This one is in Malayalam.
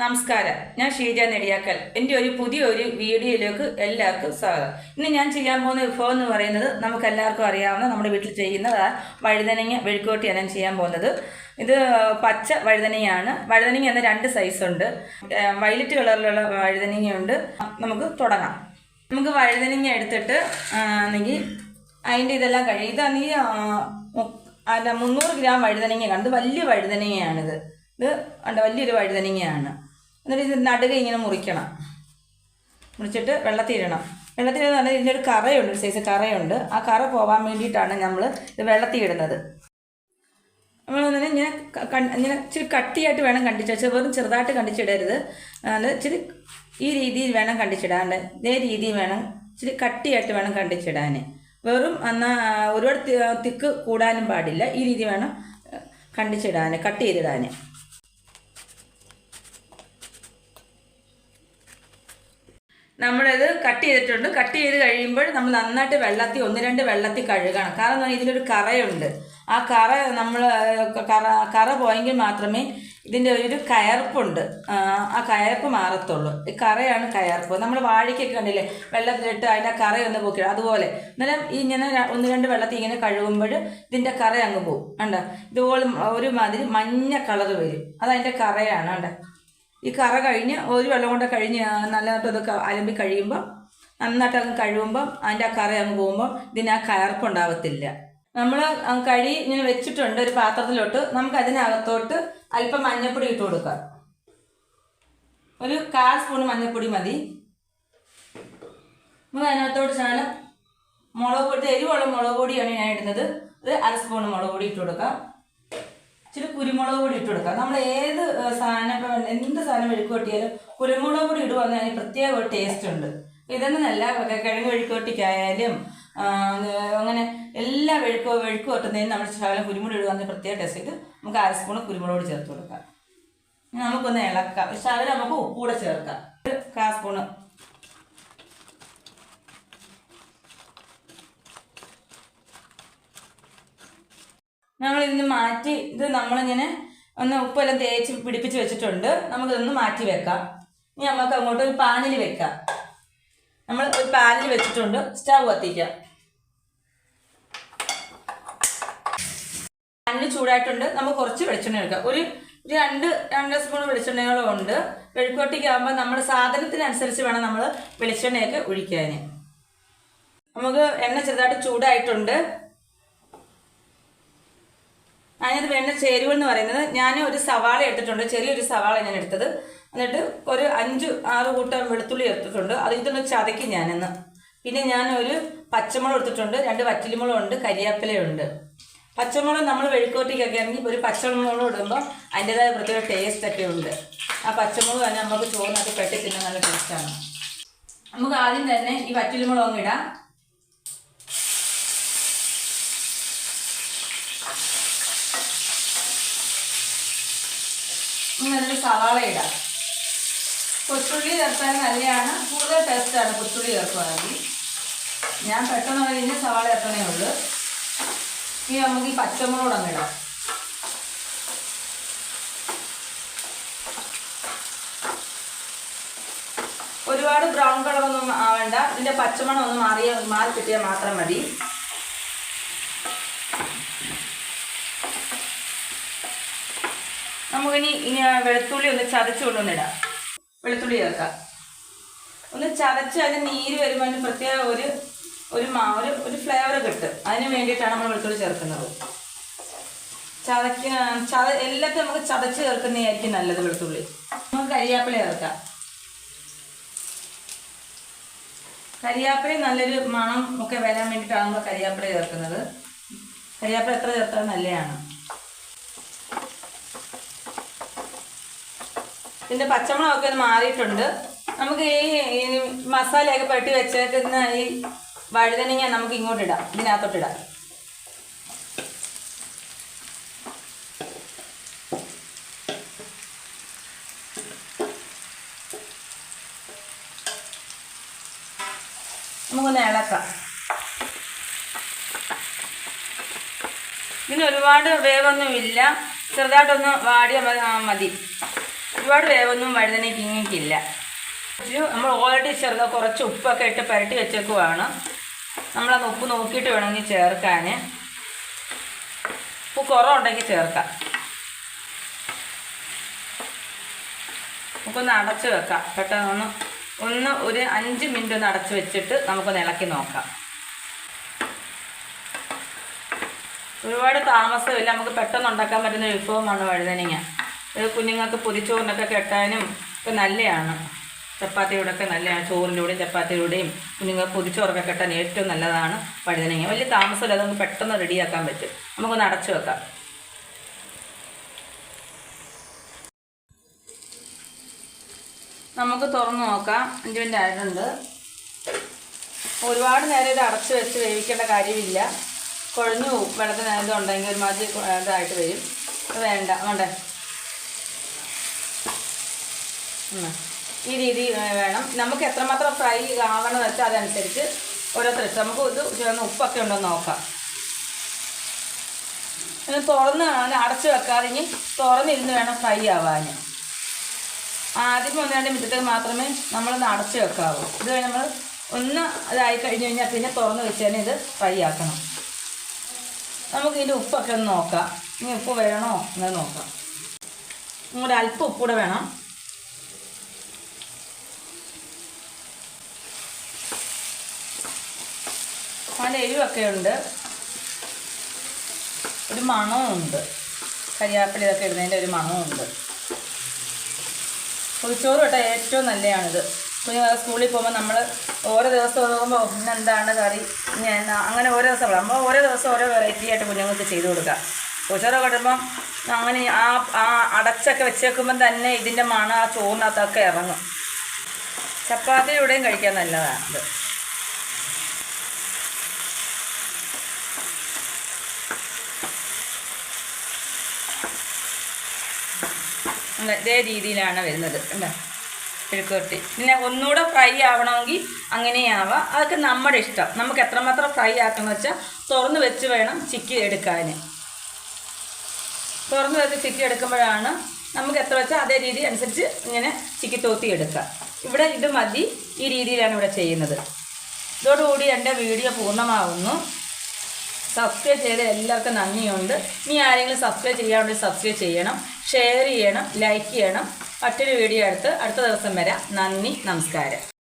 നമസ്കാരം. ഞാൻ ഷീജ നെടിയാക്കൽ. എന്റെ ഒരു പുതിയ ഒരു വീഡിയോയിലേക്ക് എല്ലാവർക്കും സ്വാഗതം. ഇന്ന് ഞാൻ ചെയ്യാൻ പോകുന്ന വിഭവം എന്ന് പറയുന്നത് നമുക്ക് എല്ലാവർക്കും അറിയാവുന്ന നമ്മുടെ വീട്ടിൽ ചെയ്യുന്ന ആ വഴുതനങ്ങ വെഴുക്കോട്ടിയാണ് ഞാൻ ചെയ്യാൻ പോകുന്നത്. ഇത് പച്ച വഴുതനങ്ങയാണ്. വഴുതനങ്ങ എന്ന രണ്ട് സൈസുണ്ട് വയലറ്റ് കളറിലുള്ള വഴുതനങ്ങയുണ്ട്. നമുക്ക് തുടങ്ങാം. നമുക്ക് വഴുതനങ്ങ എടുത്തിട്ട് ആണെങ്കിൽ അതിന്റെ ഇതെല്ലാം കഴിയും ഇതാണെങ്കിൽ അല്ല മുന്നൂറ് ഗ്രാം വഴുതനങ്ങ കണ്ട്. വലിയ വഴുതനങ്ങയാണിത്. ഇത് കണ്ട? വലിയൊരു വഴുതനങ്ങയാണ്. എന്നിട്ട് ഇത് നടുക ഇങ്ങനെ മുറിക്കണം. മുറിച്ചിട്ട് വെള്ളത്തിരണം ഇടുന്ന പറഞ്ഞാൽ ഇതിന്റെ ഒരു കറയുണ്ട് ഒരു സൈസ് കറയുണ്ട്. ആ കറ പോവാൻ വേണ്ടിയിട്ടാണ് നമ്മൾ ഇത് വെള്ളത്തിയിടുന്നത് നമ്മൾ തന്നെ ഇങ്ങനെ ഇങ്ങനെ ഇച്ചിരി കട്ടിയായിട്ട് വേണം കണ്ടിച്ച് വെറും ചെറുതായിട്ട് കണ്ടിച്ചിടരുത്. ഇച്ചിരി ഈ രീതിയിൽ വേണം കണ്ടിച്ചിടാണ്ട് ഇതേ രീതിയിൽ വേണം ഇച്ചിരി കട്ടിയായിട്ട് വേണം കണ്ടിച്ചിടാൻ വെറും എന്നാൽ ഒരുപാട് തിക്ക് കൂടാനും പാടില്ല ഈ രീതി വേണം കണ്ടിച്ചിടാൻ കട്ട് ചെയ്തിടാൻ നമ്മളിത് കട്ട് ചെയ്തിട്ടുണ്ട്. കട്ട് ചെയ്ത് കഴിയുമ്പോൾ നമ്മൾ നന്നായിട്ട് വെള്ളത്തിൽ ഒന്ന് രണ്ട് വെള്ളത്തിൽ കഴുകണം. കാരണം ഇതിലൊരു കറയുണ്ട്. ആ കറ നമ്മൾ കറ കറ പോയെങ്കിൽ മാത്രമേ ഇതിന്റെ ഒരു കയർപ്പുണ്ട്. ആ, കയർപ്പ് മാറത്തുള്ളൂ. ഈ കറയാണ് കയർപ്പ്. നമ്മൾ വാഴയ്ക്കൊക്കെ കണ്ടില്ലേ വെള്ളത്തിലിട്ട് അതിന്റെ കറയൊന്ന് പോക്കി അതുപോലെ. അന്നേരം ഈ ഇങ്ങനെ ഒന്ന് രണ്ട് വെള്ളത്തിൽ ഇങ്ങനെ കഴുകുമ്പോൾ ഇതിന്റെ കറ അങ്ങ് പോകും കണ്ടോ? ഇതുപോലെ ഒരു ഒരുമാതിരി മഞ്ഞ കളർ വരും. അതതിന്റെ കറയാണ്. കണ്ടോ? ഈ കറ കഴിഞ്ഞ് ഒരു വെള്ളം കൊണ്ട് കഴിഞ്ഞ് നല്ലതായിട്ട് അത് ക- അലമ്പി കഴിയുമ്പോൾ നന്നായിട്ട് അങ്ങ് കഴുകുമ്പം അതിന്റെ ആ കറ അങ്ങ് പോകുമ്പോൾ ഇതിന് ആ കയർപ്പുണ്ടാവത്തില്ല നമ്മൾ കഴി ഇങ്ങനെ വെച്ചിട്ടുണ്ട് ഒരു പാത്രത്തിലോട്ട് നമുക്ക് അതിനകത്തോട്ട് അല്പം മഞ്ഞൾപ്പൊടി ഇട്ട് കൊടുക്കാം. ഒരു കാൽ സ്പൂൺ മഞ്ഞൾപ്പൊടി മതി. നമ്മൾ അതിനകത്തോട്ട് ശകലം മുളക് പൊടി എരിവുള്ള മുളക് പൊടിയാണ് ഞാൻ ഇടുന്നത്. ഒരു അര സ്പൂൺ മുളക് പൊടി ഇട്ട് കൊടുക്കാം. ഇച്ചിരി കുരുമുളക് പൊടി ഇട്ട് കൊടുക്കാം. നമ്മൾ ഏത് സാധനം എന്ത് സാധനം മെഴുക്ക് കൊട്ടിയാലും കുരുമുളക് പൊടി ഇടുവാന്ന് അതിന് പ്രത്യേക ഒരു ടേസ്റ്റ് ഉണ്ട്. ഇതെന്നല്ല കിഴങ്ങ് മെഴുക്കുവട്ടിക്കായാലും അങ്ങനെ എല്ലാ വെഴുക്കോ വെഴുക്ക് കൊട്ടുന്നതിന് നമ്മൾ ശകലം കുരുമുളക് ഇടുവാന്ന് പ്രത്യേക ടേസ്റ്റ് നമുക്ക് അര സ്പൂൺ കുരുമുളക് പൊടി ചേർത്ത് കൊടുക്കാം. നമുക്കൊന്ന് ഇളക്കാം. ശകലം നമുക്ക് ഉപ്പ് കൂടെ ചേർക്കാം. ഒരു കാ സ്പൂണ് നമ്മൾ ഇതിന് മാറ്റി ഇത് നമ്മളിങ്ങനെ ഒന്ന് ഉപ്പെല്ലാം തേച്ച് പിടിപ്പിച്ച് വെച്ചിട്ടുണ്ട്. നമുക്കിതൊന്ന് മാറ്റി വെക്കാം. ഇനി നമുക്ക് അങ്ങോട്ട് ഒരു പാനിൽ വെക്കാം. നമ്മൾ ഒരു പാനിൽ വെച്ചിട്ടുണ്ട്. സ്റ്റവ് കത്തിക്കാം. പാനിൽ ചൂടായിട്ടുണ്ട്. നമുക്ക് കുറച്ച് വെളിച്ചെണ്ണ എടുക്കാം. ഒരു രണ്ട് രണ്ട് സ്പൂൺ വെളിച്ചെണ്ണയോളം ഉണ്ട്. വെഴുക്കോട്ടിക്ക് ആകുമ്പോൾ നമ്മുടെ സാധനത്തിനനുസരിച്ച് വേണം നമ്മൾ വെളിച്ചെണ്ണയൊക്കെ ഒഴിക്കാൻ നമുക്ക് എണ്ണ ചെറുതായിട്ട് ചൂടായിട്ടുണ്ട്. അതിനകത്ത് വേണ്ട ചേരുവ എന്ന് പറയുന്നത് ഞാൻ ഒരു സവാള എടുത്തിട്ടുണ്ട് ചെറിയൊരു സവാള ഞാൻ എടുത്തത്. എന്നിട്ട് ഒരു അഞ്ച് ആറ് കൂട്ടം വെളുത്തുള്ളി എടുത്തിട്ടുണ്ട്. അത് ഇതൊന്ന് ചതയ്ക്കും ഞാനെന്ന്. പിന്നെ ഞാൻ ഒരു പച്ചമുളക് എടുത്തിട്ടുണ്ട്. രണ്ട് വറ്റലിമുളക് ഉണ്ട് കരിയാപ്പിലയുണ്ട് പച്ചമുളക് നമ്മൾ വെഴുക്കോട്ടിക്കൊക്കെ ആണെങ്കിൽ ഒരു പച്ചമുളക് ഇടുമ്പോൾ അതിന്റെതായ പ്രത്യേക ടേസ്റ്റ് ഒക്കെ ഉണ്ട്. ആ പച്ചമുളക് തന്നെ നമുക്ക് ചോറിനൊക്കെ പെട്ടി തിന്നാൻ നല്ല ടേസ്റ്റാണ് നമുക്ക് ആദ്യം തന്നെ ഈ വറ്റലിമുളക് ഇടാം. ഇനി അതിൽ സവാള ഇടാം. കൊച്ചുള്ളി ചേർത്താൽ നല്ലതാണ്. കൂടുതൽ ടേസ്റ്റാണ് കൊച്ചുള്ളി ചേർക്കുകയാണെങ്കിൽ ഞാൻ പെട്ടെന്ന് കഴിഞ്ഞ് സവാള ചേർക്കണേ ഉള്ളൂ. ഇനി നമുക്ക് ഈ പച്ചമുളക് അങ്ങ് ഇടാം. ഒരുപാട് ബ്രൗൺ കളറൊന്നും ആവേണ്ട. ഇതിന്റെ പച്ചമണം ഒന്ന് മാറിയ മാറി കിട്ടിയാൽ മാത്രം മതി. നമുക്കിനി ഇനി വെളുത്തുള്ളി ഒന്ന് ചതച്ച് കൊണ്ടുവന്നിടാം വെളുത്തുള്ളി ചേർക്കാം. ഒന്ന് ചതച്ച് അതിന് നീര് വരുമ്പോൾ അതിന് പ്രത്യേക ഒരു ഒരു മാ ഒരു ഒരു ഫ്ലേവർ കിട്ടും. അതിന് വേണ്ടിയിട്ടാണ് നമ്മൾ വെളുത്തുള്ളി ചേർക്കുന്നത്. ചതക്ക ചത എല്ലാത്തിനും നമുക്ക് ചതച്ച് ചേർക്കുന്നതായിരിക്കും നല്ലത് വെളുത്തുള്ളി. നമുക്ക് കരിയാപ്പില ചേർക്കാം. കരിയാപ്പില നല്ലൊരു മണം ഒക്കെ വരാൻ വേണ്ടിയിട്ടാണ് നമ്മൾ കരിയാപ്പില ചേർക്കുന്നത്. കരിയാപ്പില എത്ര ചേർത്താൽ നല്ലതാണ്. ഇതിന്റെ പച്ചമുളകൊക്കെ ഒന്ന് മാറിയിട്ടുണ്ട്. നമുക്ക് ഈ മസാലയൊക്കെ പെട്ടി വെച്ചേക്കുന്ന ഈ വഴുതനങ്ങ നമുക്ക് ഇങ്ങോട്ട് ഇടാം. ഇതിനകത്തോട്ട് ഇടാം. നമുക്കൊന്ന് ഇളക്കാം. ഇതിന് ഒരുപാട് വേവൊന്നുമില്ല. ചെറുതായിട്ടൊന്ന് വാടിയ മതി. ഒരുപാട് വേവൊന്നും വഴുതനയ്ക്ക് ഇങ്ങനെയില്ല നമ്മൾ ഓൾറെഡി ചെറുത കുറച്ച് ഉപ്പൊക്കെ ഇട്ട് പുരട്ടി വെച്ചേക്കുവാണ്. നമ്മളത് ഉപ്പ് നോക്കിയിട്ട് വേണമെങ്കിൽ ചേർക്കാൻ. ഉപ്പ് കുറവുണ്ടെങ്കിൽ ചേർക്കാം. നമുക്കൊന്ന് അടച്ച് വെക്കാം. പെട്ടെന്ന് ഒന്ന് ഒരു അഞ്ച് മിനിറ്റ് ഒന്ന് അടച്ച് വെച്ചിട്ട് നമുക്കൊന്ന് ഇളക്കി നോക്കാം. ഒരുപാട് താമസമില്ല. നമുക്ക് പെട്ടെന്ന് ഉണ്ടാക്കാൻ പറ്റുന്ന ഒരു വിഭവമാണ് വഴുതനങ്ങ ഇത് കുഞ്ഞുങ്ങൾക്ക് പൊതിച്ചോറിനൊക്കെ കെട്ടാനും ഒക്കെ നല്ലതാണ് ചപ്പാത്തിയുടെ ഒക്കെ നല്ലതാണ് ചോറിലൂടെയും ചപ്പാത്തിയിലൂടെയും കുഞ്ഞുങ്ങൾക്ക് പൊതിച്ചോറൊക്കെ കെട്ടാൻ ഏറ്റവും നല്ലതാണ് വഴുതനങ്ങ വലിയ താമസമില്ല. അതൊന്ന് പെട്ടെന്ന് റെഡിയാക്കാൻ പറ്റും. നമുക്കൊന്ന് അടച്ചു വെക്കാം. നമുക്ക് തുറന്നു നോക്കാം. അഞ്ച് മിനിറ്റ് ആയിട്ടുണ്ട്. ഒരുപാട് നേരം ഇത് അടച്ച് വെച്ച് വേവിക്കേണ്ട കാര്യമില്ല. കുഴഞ്ഞു പോകും. വെള്ളത്തിന് ഇത് ഉണ്ടെങ്കിൽ ഒരുമാതിരി ഇതായിട്ട് വരും. വേണ്ട. വേണ്ടേ? ഈ രീതി വേണം. നമുക്ക് എത്രമാത്രം ഫ്രൈ ആവണമെന്ന് വെച്ചാൽ അതനുസരിച്ച് ഓരോരുത്തർ നമുക്ക് ഇത് ചേർന്ന് ഉപ്പൊക്കെ ഉണ്ടോ നോക്കാം. ഇത് തുറന്ന് അടച്ച് വെക്കാതെ ഇനി തുറന്നിരുന്ന് വേണം ഫ്രൈ ആവാൻ ആദ്യം ഒന്ന് രണ്ട് മിനിറ്റത്തേക്ക് മാത്രമേ നമ്മളൊന്ന് അടച്ചു വെക്കാവൂ. ഇത് നമ്മൾ ഒന്ന് ഇതായി കഴിഞ്ഞ് കഴിഞ്ഞാൽ പിന്നെ തുറന്ന് വെച്ച് ഇത് ഫ്രൈ ആക്കണം. നമുക്ക് ഇതിന്റെ ഉപ്പൊക്കെ ഒന്ന് നോക്കാം. ഇനി ഉപ്പ് വേണോ എന്ന് നോക്കാം. ഒരു അല്പം ഉപ്പ് കൂടെ വേണം. നല്ല എരിവൊക്കെ ഉണ്ട്. ഒരു മണവും ഉണ്ട്. കരിയാപ്പില ഇതൊക്കെ ഇടുന്നതിന്റെ ഒരു മണവും ഉണ്ട്. പുളിച്ചോറ് കേട്ടോ ഏറ്റവും നല്ലതാണിത്. കുഞ്ഞുങ്ങൾ സ്കൂളിൽ പോകുമ്പോൾ നമ്മൾ ഓരോ ദിവസം നോക്കുമ്പോൾ ഇന്നെന്താണ് കറി? ഞാൻ അങ്ങനെ ഓരോ ദിവസം നമ്മൾ ഓരോ ദിവസം ഓരോ വെറൈറ്റി ആയിട്ട് കുഞ്ഞുങ്ങൾക്ക് ചെയ്ത് കൊടുക്കാം. പുളിച്ചോറൊക്കെ ഇടുമ്പം അങ്ങനെ ആ ആ അടച്ചൊക്കെ വെച്ചേക്കുമ്പം തന്നെ ഇതിന്റെ മണം ആ ചോറിനകത്തൊക്കെ ഇറങ്ങും. ചപ്പാത്തിയുടെയും കഴിക്കാൻ നല്ലതാണ് ഇത്. ഇതേ രീതിയിലാണ് വരുന്നത്. കണ്ടോ? മെഴുക്കുവരട്ടി. പിന്നെ ഒന്നുകൂടെ ഫ്രൈ ആവണമെങ്കിൽ അങ്ങനെയാവാം. അതൊക്കെ നമ്മുടെ ഇഷ്ടം. നമുക്ക് എത്രമാത്രം ഫ്രൈ ആക്കണമെന്ന് വെച്ചാൽ തുറന്ന് വെച്ച് വേണം ചിക്കി എടുക്കാൻ. തുറന്ന് വെച്ച് ചിക്കി എടുക്കുമ്പോഴാണ് നമുക്ക് എത്ര വെച്ചാൽ അതേ രീതി അനുസരിച്ച് ഇങ്ങനെ ചിക്കി തോത്തി എടുക്കാം. ഇവിടെ ഇത് മതി. ഈ രീതിയിലാണ് ഇവിടെ ചെയ്യുന്നത്. ഇതോടുകൂടി എന്റെ വീഡിയോ പൂർണമാവുന്നു. സബ്സ്ക്രൈബ് ചെയ്ത എല്ലാവർക്കും നന്ദിയുണ്ട്. ഇനി ആരെങ്കിലും സബ്സ്ക്രൈബ് ചെയ്യാറുണ്ടെങ്കിൽ സബ്സ്ക്രൈബ് ചെയ്യണം. ഷെയർ ചെയ്യണം ലൈക്ക് ചെയ്യണം. മറ്റൊരു വീഡിയോ എടുത്ത് അടുത്ത ദിവസം വരാം. നന്ദി നമസ്കാരം.